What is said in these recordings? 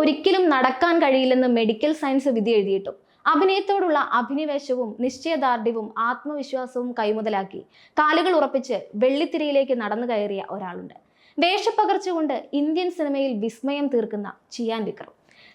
ഒരിക്കലും നടക്കാൻ കഴിയില്ലെന്ന് മെഡിക്കൽ സയൻസ് വിധി എഴുതിയിട്ടും. അഭിനയത്തോടുള്ള അഭിനിവേശവും നിശ്ചയദാർഢ്യവും ആത്മവിശ്വാസവും കൈമുതലാക്കി കാലുകൾ ഉറപ്പിച്ച് വെള്ളിത്തിരയിലേക്ക് നടന്നു കയറിയ ഒരാളുണ്ട്. വേഷപ്പകർച്ച കൊണ്ട് ഇന്ത്യൻ സിനിമയിൽ വിസ്മയം തീർക്കുന്ന ചിയാൻ വിക്രം.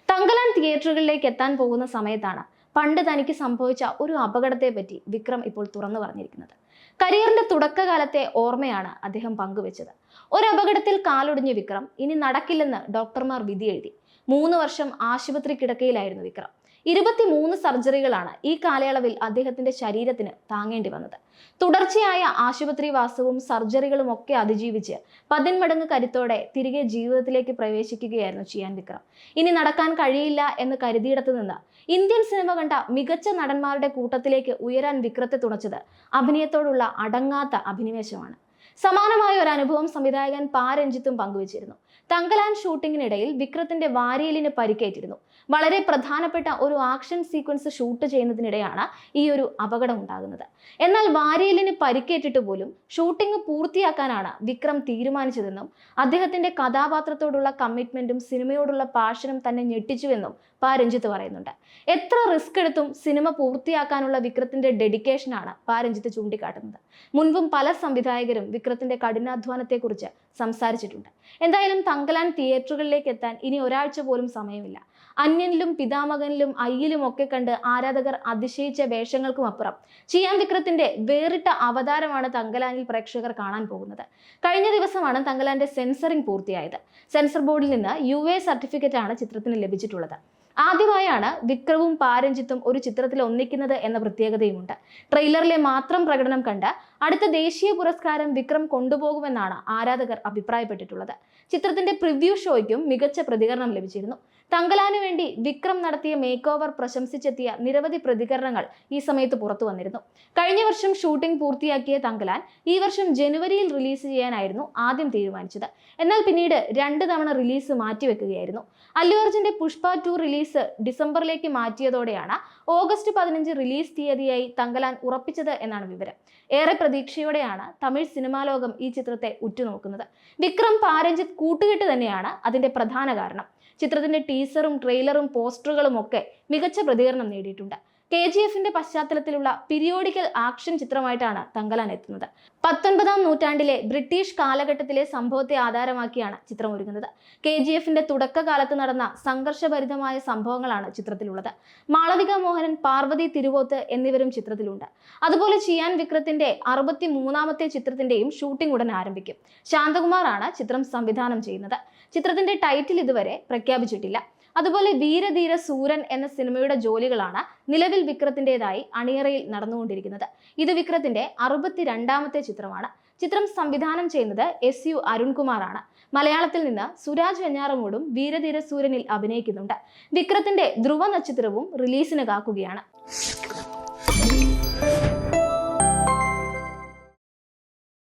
തങ്കലാൻ തിയേറ്ററുകളിലേക്ക് എത്താൻ പോകുന്ന സമയത്താണ് പണ്ട് തനിക്ക് സംഭവിച്ച ഒരു അപകടത്തെ പറ്റി വിക്രം ഇപ്പോൾ തുറന്നു പറഞ്ഞിരിക്കുന്നത്. കരിയറിന്റെ തുടക്കകാലത്തെ ഓർമ്മയാണ് അദ്ദേഹം പങ്കുവെച്ചത്. ഒരു അപകടത്തിൽ കാലൊടിഞ്ഞ വിക്രം ഇനി നടക്കില്ലെന്ന് ഡോക്ടർമാർ വിധി എഴുതി. മൂന്ന് വർഷം ആശുപത്രി കിടക്കയിലായിരുന്നു വിക്രം. ഇരുപത്തിമൂന്ന് സർജറികളാണ് ഈ കാലയളവിൽ അദ്ദേഹത്തിന്റെ ശരീരത്തിന് താങ്ങേണ്ടി വന്നത്. തുടർച്ചയായ ആശുപത്രി വാസവും സർജറികളും ഒക്കെ അതിജീവിച്ച് പതിന്മടങ്ങ് കരുത്തോടെ തിരികെ ജീവിതത്തിലേക്ക് പ്രവേശിക്കുകയായിരുന്നു ചിയാൻ വിക്രം. ഇനി നടക്കാൻ കഴിയില്ല എന്ന് കരുതിയിടത്തു നിന്ന് ഇന്ത്യൻ സിനിമ കണ്ട മികച്ച നടന്മാരുടെ കൂട്ടത്തിലേക്ക് ഉയരാൻ വിക്രത്തെ തുണച്ചത് അഭിനയത്തോടുള്ള അടങ്ങാത്ത അഭിനിവേശമാണ്. സമാനമായ ഒരു അനുഭവം സംവിധായകൻ പാ രഞ്ജിത്തും പങ്കുവച്ചിരുന്നു. തങ്കലാൻ ഷൂട്ടിങ്ങിനിടയിൽ വിക്രത്തിന്റെ വാരിയലിന് പരിക്കേറ്റിരുന്നു. വളരെ പ്രധാനപ്പെട്ട ഒരു ആക്ഷൻ സീക്വൻസ് ഷൂട്ട് ചെയ്യുന്നതിനിടെയാണ് ഈ ഒരു അപകടം ഉണ്ടാകുന്നത്. എന്നാൽ വാരിയലിന് പരിക്കേറ്റിട്ട് പോലും ഷൂട്ടിംഗ് പൂർത്തിയാക്കാനാണ് വിക്രം തീരുമാനിച്ചതെന്നും അദ്ദേഹത്തിന്റെ കഥാപാത്രത്തോടുള്ള കമ്മിറ്റ്മെന്റും സിനിമയോടുള്ള പാഷനും തന്നെ ഞെട്ടിച്ചുവെന്നും പാ രഞ്ജിത്ത് പറയുന്നുണ്ട്. എത്ര റിസ്ക് എടുത്തും സിനിമ പൂർത്തിയാക്കാനുള്ള വിക്രത്തിന്റെ ഡെഡിക്കേഷനാണ് പാ രഞ്ജിത്ത് ചൂണ്ടിക്കാട്ടുന്നത്. മുൻപും പല സംവിധായകരും വിക്രത്തിന്റെ കഠിനാധ്വാനത്തെക്കുറിച്ച് സംസാരിച്ചിട്ടുണ്ട്. എന്തായാലും തങ്കലാൻ തിയേറ്ററുകളിലേക്ക് എത്താൻ ഇനി ഒരാഴ്ച പോലും സമയമില്ല. അന്യനിലും പിതാമകനിലും അയ്യിലും ഒക്കെ കണ്ട് ആരാധകർ അതിശയിച്ച വേഷങ്ങൾക്കും അപ്പുറം ചിയാൻ വിക്രത്തിന്റെ വേറിട്ട അവതാരമാണ് തങ്കലാനിൽ പ്രേക്ഷകർ കാണാൻ പോകുന്നത്. കഴിഞ്ഞ ദിവസമാണ് തങ്കലാന്റെ സെൻസറിംഗ് പൂർത്തിയായത്. സെൻസർ ബോർഡിൽ നിന്ന് യു എ സർട്ടിഫിക്കറ്റ് ആണ് ചിത്രത്തിന് ലഭിച്ചിട്ടുള്ളത്. ആദ്യമായാണ് വിക്രവും പാരഞ്ചിത്തും ഒരു ചിത്രത്തിൽ ഒന്നിക്കുന്നത് എന്ന പ്രത്യേകതയുമുണ്ട്. ട്രെയിലറിലെ മാത്രം പ്രകടനം കണ്ട് അടുത്ത ദേശീയ പുരസ്കാരം വിക്രം കൊണ്ടുപോകുമെന്നാണ് ആരാധകർ അഭിപ്രായപ്പെട്ടിട്ടുള്ളത്. ചിത്രത്തിന്റെ പ്രിവ്യൂ ഷോയ്ക്കും മികച്ച പ്രതികരണം ലഭിച്ചിരുന്നു. തങ്കലാനു വേണ്ടി വിക്രം നടത്തിയ മേക്ക് ഓവർ പ്രശംസിച്ചെത്തിയ നിരവധി പ്രതികരണങ്ങൾ ഈ സമയത്ത് പുറത്തു വന്നിരുന്നു. കഴിഞ്ഞ വർഷം ഷൂട്ടിംഗ് പൂർത്തിയാക്കിയ തങ്കലാൻ ഈ വർഷം ജനുവരിയിൽ റിലീസ് ചെയ്യാനായിരുന്നു ആദ്യം തീരുമാനിച്ചത്. എന്നാൽ പിന്നീട് രണ്ട് തവണ റിലീസ് മാറ്റിവെക്കുകയായിരുന്നു. അല്ലു അർജുന്റെ പുഷ്പ ടു റിലീസ് ഡിസംബറിലേക്ക് മാറ്റിയതോടെയാണ് ഓഗസ്റ്റ് പതിനഞ്ച് റിലീസ് തീയതിയായി തങ്കലാൻ ഉറപ്പിച്ചത് എന്നാണ് വിവരം. ഏറെ പ്രതീക്ഷയോടെയാണ് തമിഴ് സിനിമാ ലോകം ഈ ചിത്രത്തെ ഉറ്റുനോക്കുന്നത്. വിക്രം പാരഞ്ജിത്ത് കൂട്ടുകെട്ട് തന്നെയാണ് അതിന്റെ പ്രധാന കാരണം. ചിത്രത്തിന്റെ ടീസറും ട്രെയിലറും പോസ്റ്ററുകളും ഒക്കെ മികച്ച പ്രതികരണം നേടിയിട്ടുണ്ട്. കെ ജി എഫിന്റെ പശ്ചാത്തലത്തിലുള്ള പിരിയോഡിക്കൽ ആക്ഷൻ ചിത്രമായിട്ടാണ് തങ്കലാൻ എത്തുന്നത്. പത്തൊൻപതാം നൂറ്റാണ്ടിലെ ബ്രിട്ടീഷ് കാലഘട്ടത്തിലെ സംഭവത്തെ ആധാരമാക്കിയാണ് ചിത്രം ഒരുങ്ങുന്നത്. കെ ജി എഫിന്റെ തുടക്കകാലത്ത് നടന്ന സംഘർഷഭരിതമായ സംഭവങ്ങളാണ് ചിത്രത്തിലുള്ളത്. മാളവിക മോഹനൻ പാർവതി തിരുവോത്ത് എന്നിവരും ചിത്രത്തിലുണ്ട്. അതുപോലെ ചിയാൻ വിക്രത്തിന്റെ അറുപത്തി മൂന്നാമത്തെ ചിത്രത്തിന്റെയും ഷൂട്ടിംഗ് ഉടൻ ആരംഭിക്കും. ശാന്തകുമാറാണ് ചിത്രം സംവിധാനം ചെയ്യുന്നത്. ചിത്രത്തിന്റെ ടൈറ്റിൽ ഇതുവരെ പ്രഖ്യാപിച്ചിട്ടില്ല. അതുപോലെ വീരധീര സൂരൻ എന്ന സിനിമയുടെ ജോലികളാണ് നിലവിൽ വിക്രത്തിന്റെതായി അണിയറയിൽ നടന്നുകൊണ്ടിരിക്കുന്നത്. ഇത് വിക്രത്തിന്റെ അറുപത്തിരണ്ടാമത്തെ ചിത്രമാണ്. ചിത്രം സംവിധാനം ചെയ്യുന്നത് എസ് യു അരുൺകുമാറാണ്. മലയാളത്തിൽ നിന്ന് സുരാജ് വെഞ്ഞാറമൂടും വീരധീര സൂര്യനിൽ അഭിനയിക്കുന്നുണ്ട്. വിക്രത്തിന്റെ ധ്രുവ നക്ഷത്രവും റിലീസിന് കാക്കുകയാണ്.